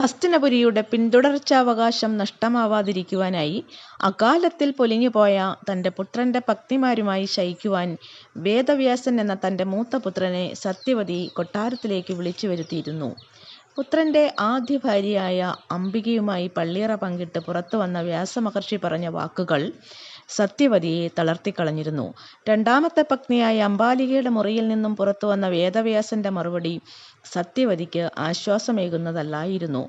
ഹസ്തിനപുരിയുടെ പിന്തുടർച്ചാവകാശം നഷ്ടമാവാതിരിക്കുവാനായി അകാലത്തിൽ പൊലിഞ്ഞുപോയ തന്റെ പുത്രന്റെ പത്നിമാരുമായി ശയിക്കുവാൻ വേദവ്യാസൻ എന്ന തന്റെ മൂത്ത പുത്രനെ സത്യവതി കൊട്ടാരത്തിലേക്ക് വിളിച്ചു വരുത്തിയിരുന്നു. പുത്രന്റെ ആദ്യ ഭാര്യയായ അംബികയുമായി പള്ളിയറ പങ്കിട്ട് പുറത്തു വന്ന വ്യാസമഹർഷി പറഞ്ഞ വാക്കുകൾ സത്യവതിയെ തളർത്തിക്കളഞ്ഞിരുന്നു. രണ്ടാമത്തെ പത്നിയായ അംബാലികയുടെ മുറിയിൽ നിന്നും പുറത്തു വന്ന വേദവ്യാസന്റെ മറുപടി സത്യവതിക്ക് ആശ്വാസമേകുന്നതല്ലായിരുന്നു.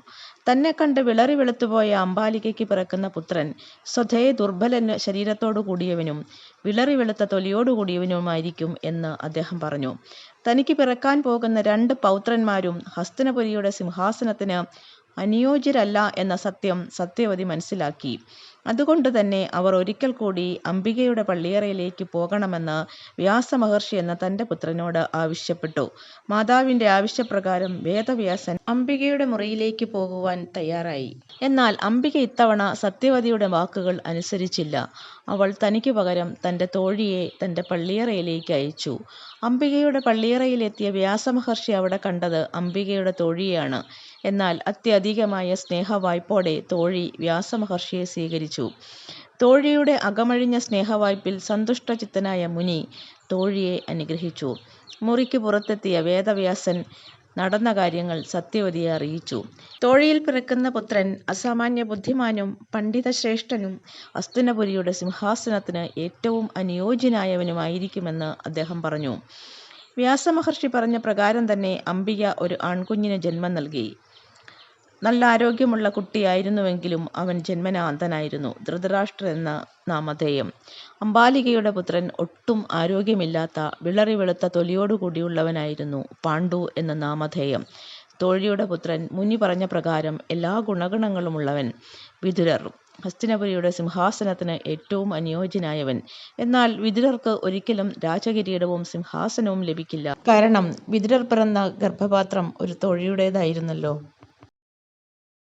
തന്നെ കണ്ട് വിളറി വെളുത്തുപോയ അംബാലികയ്ക്ക് പിറക്കുന്ന പുത്രൻ സ്വതേ ദുർബല ശരീരത്തോടു കൂടിയവനും വിളറി വെളുത്ത തൊലിയോടുകൂടിയവനുമായിരിക്കും എന്ന് അദ്ദേഹം പറഞ്ഞു. തനിക്ക് പിറക്കാൻ പോകുന്ന രണ്ട് പൗത്രന്മാരും ഹസ്തനപുരിയുടെ സിംഹാസനത്തിന് അനുയോജ്യരല്ല എന്ന സത്യം സത്യവതി മനസ്സിലാക്കി. അതുകൊണ്ട് തന്നെ അവർ ഒരിക്കൽ കൂടി അംബികയുടെ പള്ളിയറയിലേക്ക് പോകണമെന്ന് വ്യാസമഹർഷി എന്ന തന്റെ പുത്രനോട് ആവശ്യപ്പെട്ടു. മാതാവിന്റെ ആവശ്യപ്രകാരം വേദവ്യാസൻ അംബികയുടെ മുറിയിലേക്ക് പോകുവാൻ തയ്യാറായി. എന്നാൽ അംബിക ഇത്തവണ സത്യവതിയുടെ വാക്കുകൾ അനുസരിച്ചില്ല. അവൾ തനിക്കു പകരം തന്റെ തോഴിയെ തന്റെ പള്ളിയറയിലേക്ക് അയച്ചു. അംബികയുടെ പള്ളിയറയിലെത്തിയ വ്യാസമഹർഷി അവിടെ കണ്ടത് അംബികയുടെ തോഴിയാണ് എന്നാൽ അത്യധികമായ സ്നേഹവായ്പോടെ തോഴി വ്യാസമഹർഷിയെ സ്വീകരിച്ചു. തോഴിയുടെ അകമഴിഞ്ഞ സ്നേഹവായ്പിൽ സന്തുഷ്ടചിത്തനായ മുനി തോഴിയെ അനുഗ്രഹിച്ചു. മുറിക്ക് പുറത്തെത്തിയ വേദവ്യാസൻ നടന്ന കാര്യങ്ങൾ സത്യവതിയെ അറിയിച്ചു. തോഴിയിൽ പിറക്കുന്ന പുത്രൻ അസാമാന്യ ബുദ്ധിമാനും പണ്ഡിതശ്രേഷ്ഠനും അസ്തുനപുരിയുടെ സിംഹാസനത്തിന് ഏറ്റവും അനുയോജ്യനായവനുമായിരിക്കുമെന്ന് അദ്ദേഹം പറഞ്ഞു. വ്യാസമഹർഷി പറഞ്ഞ പ്രകാരം തന്നെ അംബിക ഒരു ആൺകുഞ്ഞിന് ജന്മം നൽകി. നല്ല ആരോഗ്യമുള്ള കുട്ടിയായിരുന്നുവെങ്കിലും അവൻ ജന്മനാന്തനായിരുന്നു. എന്ന എന്ന് നാമധേയം. അംബാലികയുടെ പുത്രൻ ഒട്ടും ആരോഗ്യമില്ലാത്ത വിളറി വെളുത്ത തൊലിയോടുകൂടിയുള്ളവനായിരുന്നു. പാണ്ഡു എന്ന നാമധേയം. തോഴിയുടെ പുത്രൻ മുനി പറഞ്ഞ പ്രകാരം എല്ലാ ഗുണഗണങ്ങളുമുള്ളവൻ. വിതുരർ. ഹസ്തിനപുരിയുടെ സിംഹാസനത്തിന് ഏറ്റവും അനുയോജ്യനായവൻ. എന്നാൽ വിതുരർക്ക് ഒരിക്കലും രാജകിരീടവും സിംഹാസനവും ലഭിക്കില്ല. കാരണം വിതുരർ പിറന്ന ഗർഭപാത്രം ഒരു തോഴിയുടേതായിരുന്നല്ലോ.